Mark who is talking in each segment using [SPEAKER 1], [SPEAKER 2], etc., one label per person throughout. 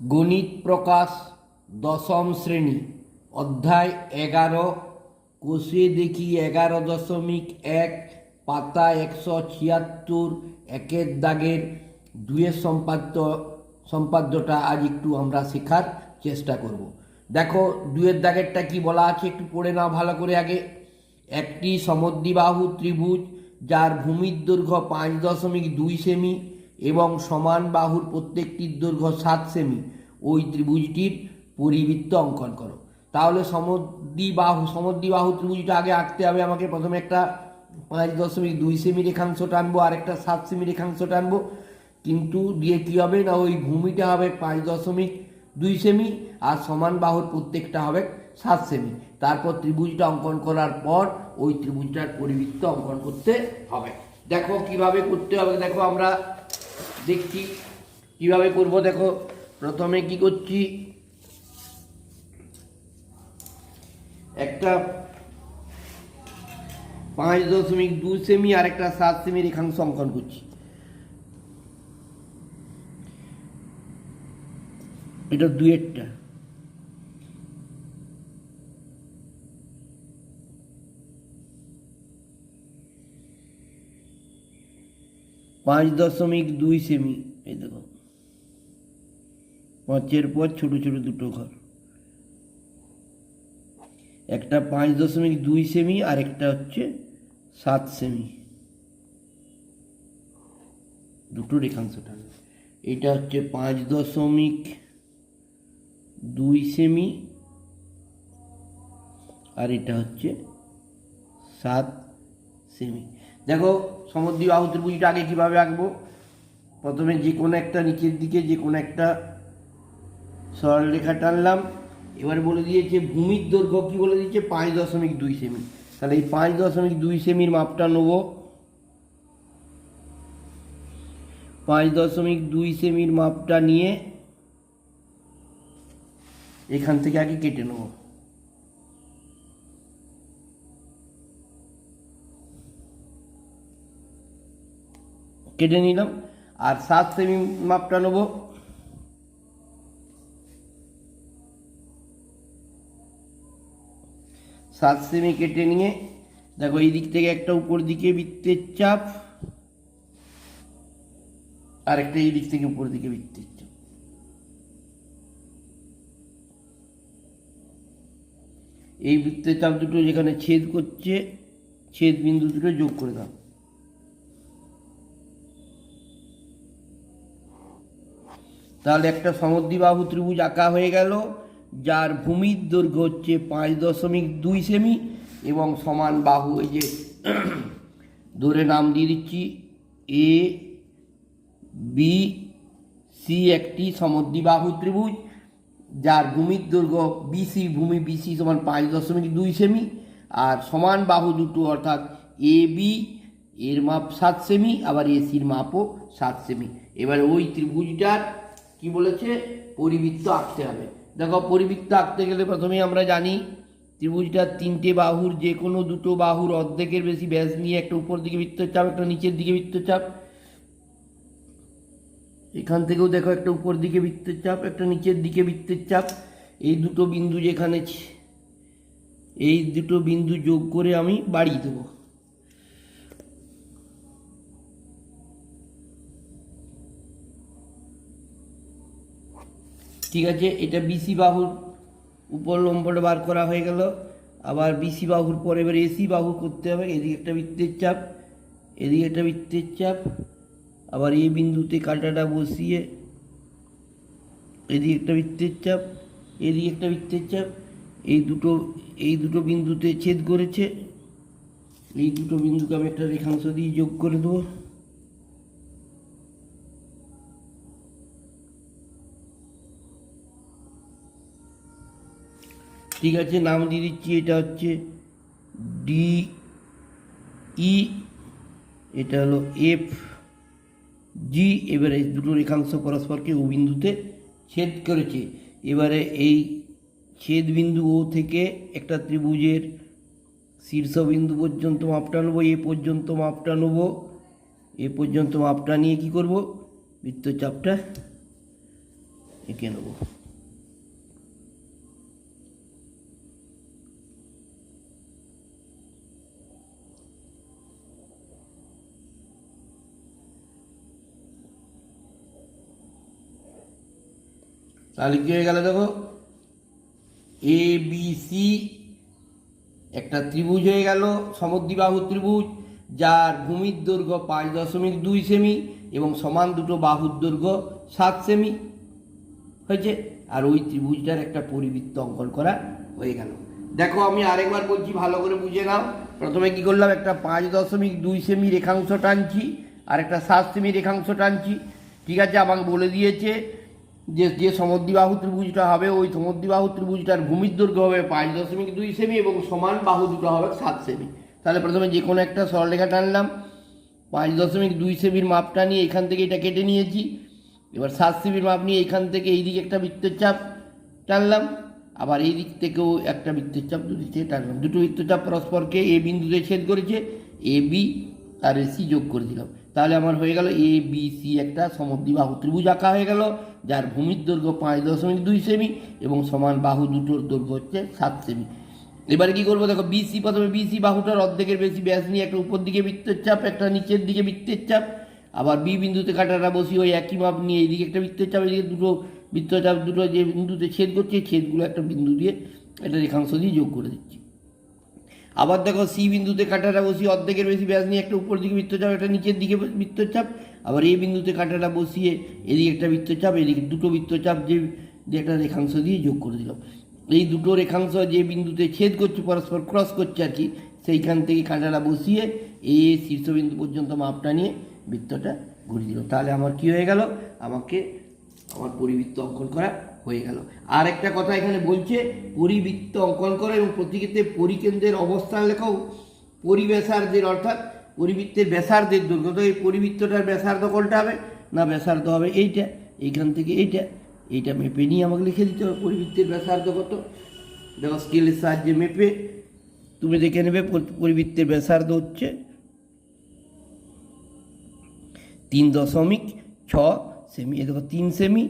[SPEAKER 1] গণিত প্রকাশ দশম শ্রেণি, অধ্যায় এগারো। কোষে দেখি এগারো দশমিক এক, পাতা একশো ছিয়াত্তর, একের দাগের দুয়ের সম্পাদ্য, সম্পাদ্যটা আজ একটু আমরা শেখার চেষ্টা করব। দেখো, দুয়ের দাগেরটা কি বলা আছে একটু পড়ে নাও ভালো করে আগে। একটি সমদ্বিবাহু ত্রিভুজ, যার ভূমির দৈর্ঘ্য পাঁচ দশমিক দুই সেমি এবং সমান বাহুর প্রত্যেকটির দৈর্ঘ্য সাত সেমি। ওই ত্রিভুজটির পরিবৃত্ত অঙ্কন করো। তাহলে সমদ্বিবাহু সমদ্বিবাহু ত্রিভুজটা আগে আঁকতে হবে। আমাকে প্রথমে একটা পাঁচ দশমিক দুই সেমি রেখাংশ টানবো, আর একটা সাত সেমি রেখাংশ টানবো। কিন্তু দিয়ে কী হবে না, ওই ভূমিটা হবে পাঁচ দশমিক দুই সেমি, আর সমান বাহুর প্রত্যেকটা হবে সাত সেমি। তারপর ত্রিভুজটা অঙ্কন করার পর ওই ত্রিভুজটার পরিবৃত্ত অঙ্কন করতে হবে। দেখো কীভাবে করতে হবে। দেখো আমরা দেখছি। কীভাবে করব দেখো। প্রথমে কি করছি? একটা পাঁচ দশমিক দু সেমি আর একটা সাত সেমি রেখাংশ অঙ্কন করছি। এটা দুয়েরটা। পাঁচ দশমিক দুই সেমি, এই দেখো। পাঁচের পর ছোট ছোট দুটো ঘর। একটা পাঁচ দশমিক দুই সেমি, আর একটা হচ্ছে সাত সেমি। দুটো রেখাংশটা। এটা হচ্ছে পাঁচ দশমিক দুই সেমি, আর এটা হচ্ছে সাত সেমি। দেখো সমদ্বিবাহু ত্রিভুজটা আগে কীভাবে আঁকবো? প্রথমে যে কোনো একটা নিচের দিকে, যে কোনো একটা সরল রেখা টানলাম। এবার বলে দিয়েছে, ভূমির দৈর্ঘ্য কী বলে দিয়েছে? পাঁচ দশমিক দুই সেমি। তাহলে এই পাঁচ দশমিক দুই সেমির মাপটা নেব। পাঁচ দশমিক দুই সেমির মাপটা নিয়ে এখান থেকে আগে কেটে নেব। কেটে নিলাম। আর সাত সেমি মাপটা নেব। সাত সেমি কেটে নিয়ে, দেখো এই দিক থেকে একটা উপর দিকে বৃত্তের চাপ, আর একটা এই দিক থেকে উপর দিকে বৃত্তের চাপ। এই বৃত্তের চাপ দুটো যেখানে ছেদ করছে, ছেদ বিন্দু দুটো যোগ করে দাও। তাহলে একটা সমদ্বিবাহু ত্রিভুজ আঁকা হয়ে গেল, যার ভূমির দৈর্ঘ্য হচ্ছে পাঁচ দশমিক দুই সেমি এবং সমান বাহু এই যে ধরে নাম দিয়ে দিচ্ছি এ বি সি একটি সমদ্বিবাহু ত্রিভুজ, যার ভূমির দৈর্ঘ্য বিসি ভূমি বিসি সমান পাঁচ দশমিক দুই সেমি, আর সমান বাহু দুটো অর্থাৎ এ বি এর মাপ সাত সেমি, আবার এসির মাপও সাত সেমি। এবার ওই ত্রিভুজটার কি বলেছে? পরিবৃত্ত আঁকতে হবে। দেখো, পরিবৃত্ত আঁকতে গেলে প্রথমে আমরা জানি ত্রিভুজটার তিনটে বাহুর যে কোনো দুটো বাহুর অর্ধেকের বেশি ব্যাস নিয়ে একটা উপর দিকে বৃত্তচাপ একটা নিচের দিকে বৃত্তচাপ এখান থেকেও দেখো একটা উপর দিকে বৃত্তের চাপ, একটা নিচের দিকে বৃত্তের চাপ। এই দুটো বিন্দু যেখানে এই দুটো বিন্দু যোগ করে আমি বাড়িয়ে দেবো। ঠিক আছে, এটা বিসি বাহুর উপর লম্বটা বার করা হয়ে গেল। আবার বিসি বাহুর পরে এবার এসি বাহু করতে হবে, এদিকে একটা বৃত্তের চাপ, এদিকে একটা বৃত্তের চাপ, আবার এই বিন্দুতে কাঁটাটা বসিয়ে এদিকে একটা বৃত্তের চাপ, এদিকে একটা বৃত্তের চাপ, এই দুটো এই দুটো বিন্দুতে ছেদ করেছে, এই দুটো বিন্দুকে আমি একটা রেখাংশ দিয়ে যোগ করে দেবো। ঠিক আছে, নাম দিয়ে দিচ্ছি, এটা হচ্ছে ডি ই এটা হলো এফ জি এবারে দুটো রেখাংশ পরস্পরকে ও বিন্দুতে ছেদ করেছে। এবারে এই ছেদ বিন্দু ও থেকে একটা ত্রিভুজের শীর্ষবিন্দু পর্যন্ত মাপটা নেব, এ পর্যন্ত মাপটা নেব, এ পর্যন্ত মাপটা নিয়ে কি করব? বৃত্তচাপটা এঁকে নেব। তাহলে কি হয়ে গেল দেখো? এ বি সি একটা ত্রিভুজ হয়ে গেল, সমদ্বিবাহু ত্রিভুজ, যার ভূমির দৈর্ঘ্য পাঁচ দশমিক দুই সেমি এবং সমান দুটো বাহুর দৈর্ঘ্য সাত সেমি। হয়েছে? আর ওই ত্রিভুজটার একটা পরিবৃত্ত অঙ্কন করা হয়ে গেল। দেখো, আমি আরেকবার বলছি, ভালো করে বুঝে নাও। প্রথমে কি করলাম? একটা পাঁচ দশমিক দুই সেমি রেখাংশ টানছি, আর একটা সাত সেমি রেখাংশ টানছি। ঠিক আছে? আমাকে বলে দিয়েছে যে যে সমদ্বিবাহু ত্রিভুজটা হবে, ওই সমদ্বিবাহু ত্রিভুজটার ভূমির দৈর্ঘ্য হবে পাঁচ দশমিক দুই সেমি এবং সমান বাহু দুটো হবে সাত সেমি। তাহলে প্রথমে যে কোনো একটা সরলরেখা টানলাম। পাঁচ দশমিক দুই সেমির মাপটা নিয়ে এখান থেকে এটা কেটে নিয়েছি। এবার সাত সেমির মাপ নিয়ে এখান থেকে এই দিকে একটা বৃত্তের চাপ টানলাম। আবার এই দিক থেকেও একটা বৃত্তের চাপ দুদিক টানলাম। দুটো বৃত্তচাপ পরস্পরকে এ বিন্দুতে ছেদ করেছে, এ, বি, আর এ, সি যোগ করে দিলাম। তাহলে আমার হয়ে গেল এ বি সি একটা সমদ্বিবাহু ত্রিভুজ আঁকা হয়ে গেল, যার ভূমির দৈর্ঘ্য পাঁচ দশমিক দুই সেমি এবং সমান বাহু দুটোর দৈর্ঘ্য হচ্ছে সাত সেমি। এবারে কি করব দেখো বিসি প্রথমে বিসি বাহুটার অর্ধেকের বেশি ব্যাস নিয়ে একটা উপর দিকে বৃত্তের চাপ, একটা নিচের দিকে বৃত্তের চাপ, আবার বি বিন্দুতে কাটাটা বসি ওই একই মাপ নিয়ে এইদিকে একটা বৃত্তের চাপ, এদিকে দুটো বৃত্তচাপ দুটো যে বিন্দুতে ছেদ করছে, ছেদগুলো একটা বিন্দু দিয়ে একটা রেখাংশ দিয়ে যোগ করে দিচ্ছি। আবার দেখো সি বিন্দুতে কাঁটাটা বসিয়ে অর্ধেকের বেশি ব্যাস নিয়ে একটা উপর দিকে বৃত্তচাপ, একটা নিচের দিকে বৃত্তচাপ। আবার এই বিন্দুতে কাঁটাটা বসিয়ে এদিকে একটা বৃত্তচাপ, এদিকে দুটো বৃত্তচাপ যে যে একটা রেখাংশ দিয়ে যোগ করে দিলাম। এই দুটো রেখাংশ যে বিন্দুতে ছেদ করছে, পরস্পর ক্রস করছে আর কি, সেইখান থেকে কাঁটাটা বসিয়ে এই শীর্ষবিন্দু পর্যন্ত মাপটা নিয়ে বৃত্তটা ঘুরিয়ে দিল তাহলে আমার কি হয়ে গেল? আমাকে আমার পরিবৃত্ত অঙ্কন করা হয়ে গেল। আর একটা কথা এখানে বলছে, পরিবৃত্ত অঙ্কন করা এবং প্রতিক্ষেত্রে পরিকেন্দ্রের অবস্থান লেখাও। পরিবেশার্ধের অর্থাৎ পরিবৃত্তের ব্যাসার্ধের দৈর্ঘ্য। তো এই পরিবৃত্তটার ব্যাসার্ধ কোনটা হবে? না, ব্যাসার্ধ হবে এইটা। এইখান থেকে এইটা। এইটা মেপে নিয়ে আমাকে লিখে দিতে হবে পরিবৃত্তের ব্যাসার্ধ কত? দেখো, স্কেলের সাহায্যে মেপে তুমি দেখে নেবে, পরি- পরিবৃত্তের ব্যাসার্ধ হচ্ছে তিন দশমিক ছ সেমি। এ দেখো, তিন সেমি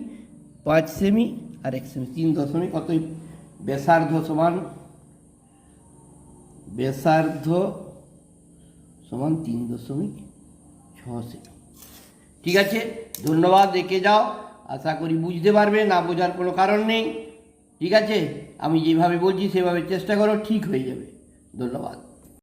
[SPEAKER 1] পাঁচ সেমি আর এক সেমি, তিন দশমিক, অতএব ব্যাসার্ধ সমান ব্যাসার্ধ সমান তিন দশমিক ছ সেমি। ঠিক আছে? ধন্যবাদ, রেখে যাও। আশা করি বুঝতে পারবে, না বোঝার কোনো কারণ নেই। ঠিক আছে? আমি যেভাবে বলছি, সেভাবে চেষ্টা করো, ঠিক হয়ে যাবে। ধন্যবাদ।